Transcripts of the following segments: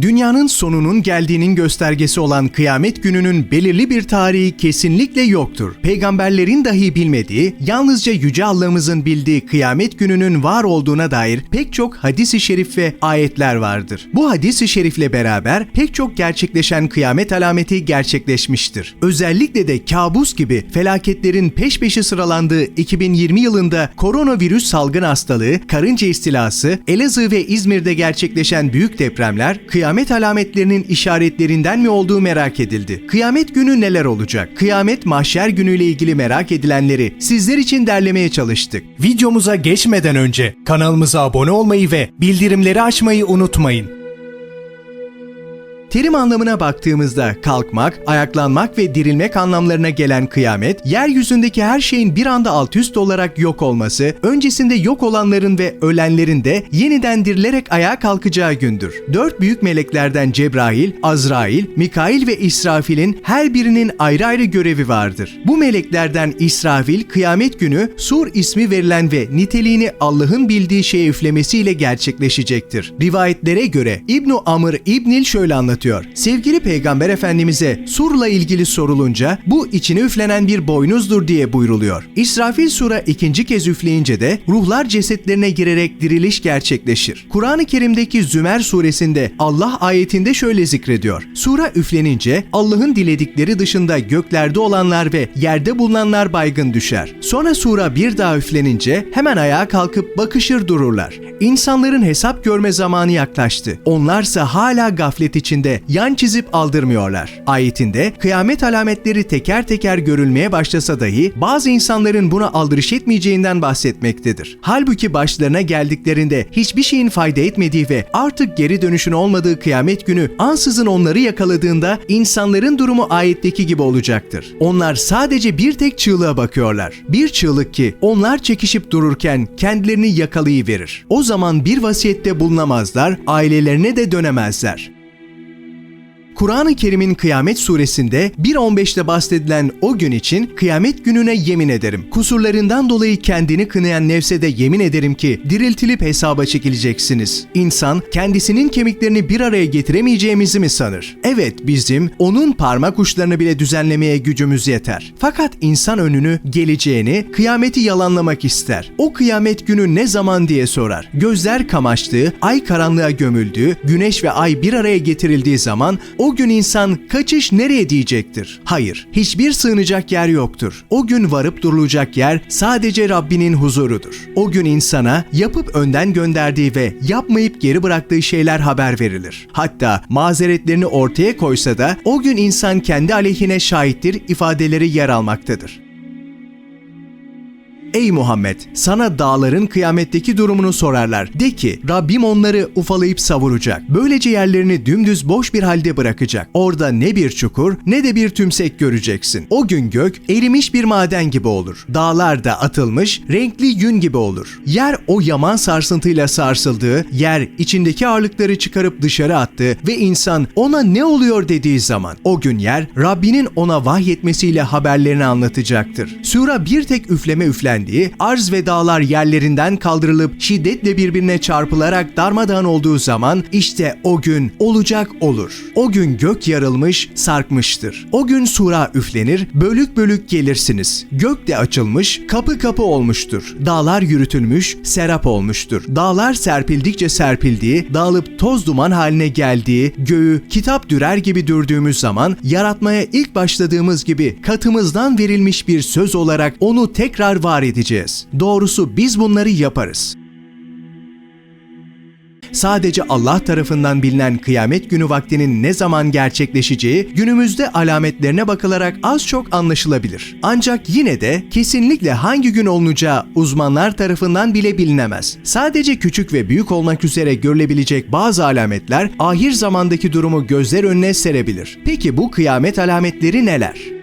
Dünyanın sonunun geldiğinin göstergesi olan kıyamet gününün belirli bir tarihi kesinlikle yoktur. Peygamberlerin dahi bilmediği, yalnızca Yüce Allah'ımızın bildiği kıyamet gününün var olduğuna dair pek çok hadis-i şerif ve ayetler vardır. Bu hadis-i şerifle beraber pek çok gerçekleşen kıyamet alameti gerçekleşmiştir. Özellikle de kabus gibi felaketlerin peş peşe sıralandığı 2020 yılında koronavirüs salgın hastalığı, karınca istilası, Elazığ ve İzmir'de gerçekleşen büyük depremler, kıyamet alametlerinin işaretlerinden mi olduğu merak edildi. Kıyamet günü neler olacak? Kıyamet mahşer günüyle ilgili merak edilenleri sizler için derlemeye çalıştık. Videomuza geçmeden önce kanalımıza abone olmayı ve bildirimleri açmayı unutmayın. Terim anlamına baktığımızda kalkmak, ayaklanmak ve dirilmek anlamlarına gelen kıyamet, yeryüzündeki her şeyin bir anda alt üst olarak yok olması, öncesinde yok olanların ve ölenlerin de yeniden dirilerek ayağa kalkacağı gündür. Dört büyük meleklerden Cebrail, Azrail, Mikail ve İsrafil'in her birinin ayrı ayrı görevi vardır. Bu meleklerden İsrafil, kıyamet günü Sur ismi verilen ve niteliğini Allah'ın bildiği şeye üflemesiyle gerçekleşecektir. Rivayetlere göre İbnu Amr İbnil şöyle anlatıyor. Sevgili Peygamber Efendimiz'e Sur'la ilgili sorulunca bu içine üflenen bir boynuzdur diye buyruluyor. İsrafil Sur'a ikinci kez üfleyince de ruhlar cesetlerine girerek diriliş gerçekleşir. Kur'an-ı Kerim'deki Zümer suresinde Allah ayetinde şöyle zikrediyor. Sura üflenince Allah'ın diledikleri dışında göklerde olanlar ve yerde bulunanlar baygın düşer. Sonra sura bir daha üflenince hemen ayağa kalkıp bakışır dururlar. İnsanların hesap görme zamanı yaklaştı. Onlarsa hala gaflet içinde yan çizip aldırmıyorlar. Ayetinde kıyamet alametleri teker teker görülmeye başlasa dahi bazı insanların buna aldırış etmeyeceğinden bahsetmektedir. Halbuki başlarına geldiklerinde hiçbir şeyin fayda etmediği ve artık geri dönüşün olmadığı kıyamet günü ansızın onları yakaladığında insanların durumu ayetteki gibi olacaktır. Onlar sadece bir tek çığlığa bakıyorlar. Bir çığlık ki onlar çekişip dururken kendilerini yakalayıverir. O zaman bir vasiyette bulunamazlar, ailelerine de dönemezler. Kur'an-ı Kerim'in Kıyamet suresinde 1.15'te bahsedilen o gün için kıyamet gününe yemin ederim. Kusurlarından dolayı kendini kınayan nefse de yemin ederim ki diriltilip hesaba çekileceksiniz. İnsan kendisinin kemiklerini bir araya getiremeyeceğimizi mi sanır? Evet bizim onun parmak uçlarını bile düzenlemeye gücümüz yeter. Fakat insan önünü, geleceğini, kıyameti yalanlamak ister. O kıyamet günü ne zaman diye sorar. Gözler kamaştığı, ay karanlığa gömüldüğü, güneş ve ay bir araya getirildiği zaman o gün insan kaçış nereye diyecektir? Hayır, hiçbir sığınacak yer yoktur. O gün varıp durulacak yer sadece Rabbinin huzurudur. O gün insana yapıp önden gönderdiği ve yapmayıp geri bıraktığı şeyler haber verilir. Hatta mazeretlerini ortaya koysa da o gün insan kendi aleyhine şahittir ifadeleri yer almaktadır. Ey Muhammed! Sana dağların kıyametteki durumunu sorarlar. De ki, Rabbim onları ufalayıp savuracak. Böylece yerlerini dümdüz boş bir halde bırakacak. Orada ne bir çukur ne de bir tümsek göreceksin. O gün gök erimiş bir maden gibi olur. Dağlar da atılmış, renkli yün gibi olur. Yer o yaman sarsıntıyla sarsıldığı, yer içindeki ağırlıkları çıkarıp dışarı attığı ve insan ona ne oluyor dediği zaman o gün yer Rabbinin ona vahyetmesiyle haberlerini anlatacaktır. Sura bir tek üfleme üflendi üflendiği, arz ve dağlar yerlerinden kaldırılıp şiddetle birbirine çarpılarak darmadağın olduğu zaman işte o gün olacak olur. O gün gök yarılmış, sarkmıştır. O gün sura üflenir, bölük bölük gelirsiniz. Gök de açılmış, kapı kapı olmuştur. Dağlar yürütülmüş, serap olmuştur. Dağlar serpildikçe serpildiği, dağılıp toz duman haline geldiği, göğü kitap dürer gibi dürdüğümüz zaman yaratmaya ilk başladığımız gibi katımızdan verilmiş bir söz olarak onu tekrar var edeceğiz. Doğrusu biz bunları yaparız. Sadece Allah tarafından bilinen kıyamet günü vaktinin ne zaman gerçekleşeceği günümüzde alametlerine bakılarak az çok anlaşılabilir. Ancak yine de kesinlikle hangi gün olunacağı uzmanlar tarafından bile bilinemez. Sadece küçük ve büyük olmak üzere görülebilecek bazı alametler ahir zamandaki durumu gözler önüne serebilir. Peki bu kıyamet alametleri neler?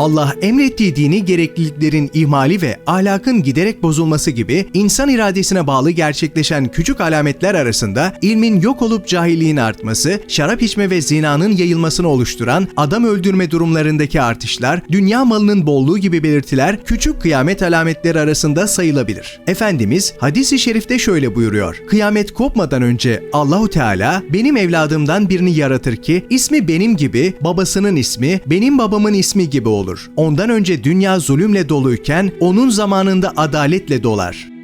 Allah emrettiği dini gerekliliklerin ihmali ve ahlakın giderek bozulması gibi insan iradesine bağlı gerçekleşen küçük alametler arasında ilmin yok olup cahilliğin artması, şarap içme ve zinanın yayılmasını oluşturan adam öldürme durumlarındaki artışlar, dünya malının bolluğu gibi belirtiler küçük kıyamet alametleri arasında sayılabilir. Efendimiz hadis-i şerifte şöyle buyuruyor. Kıyamet kopmadan önce Allahu Teala benim evladımdan birini yaratır ki ismi benim gibi, babasının ismi benim babamın ismi gibi olur. Ondan önce dünya zulümle doluyken onun zamanında adaletle dolar.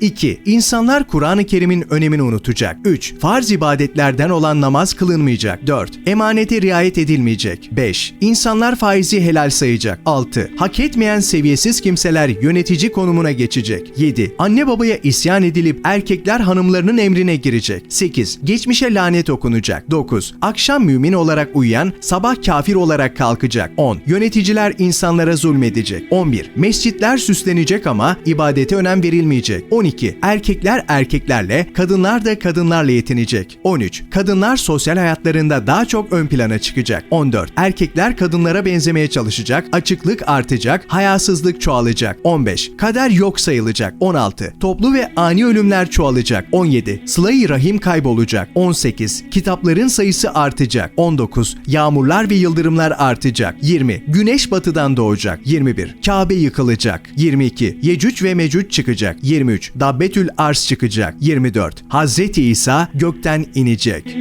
2. İnsanlar Kur'an-ı Kerim'in önemini unutacak. 3. Farz ibadetlerden olan namaz kılınmayacak. 4. Emanete riayet edilmeyecek. 5. İnsanlar faizi helal sayacak. 6. Hak etmeyen seviyesiz kimseler yönetici konumuna geçecek. 7. Anne babaya isyan edilip erkekler hanımlarının emrine girecek. 8. Geçmişe lanet okunacak. 9. Akşam mümin olarak uyuyan sabah kafir olarak kalkacak. 10. Yöneticiler insanlara zulmedecek. 11. Mescitler süslenecek ama ibadete önem verilmeyecek. 12. Erkekler erkeklerle, kadınlar da kadınlarla yetinecek. 13. Kadınlar sosyal hayatlarında daha çok ön plana çıkacak. 14. Erkekler kadınlara benzemeye çalışacak, açıklık artacak, hayasızlık çoğalacak. 15. Kader yok sayılacak. 16. Toplu ve ani ölümler çoğalacak. 17. Sıla-i rahim kaybolacak. 18. Kitapların sayısı artacak. 19. Yağmurlar ve yıldırımlar artacak. 20. Güneş batıdan doğacak. 21. Kabe yıkılacak. 22. Yecüc ve Mecüc çıkacak. 23. Dabbetül Ars çıkacak. 24. Hazreti İsa gökten inecek.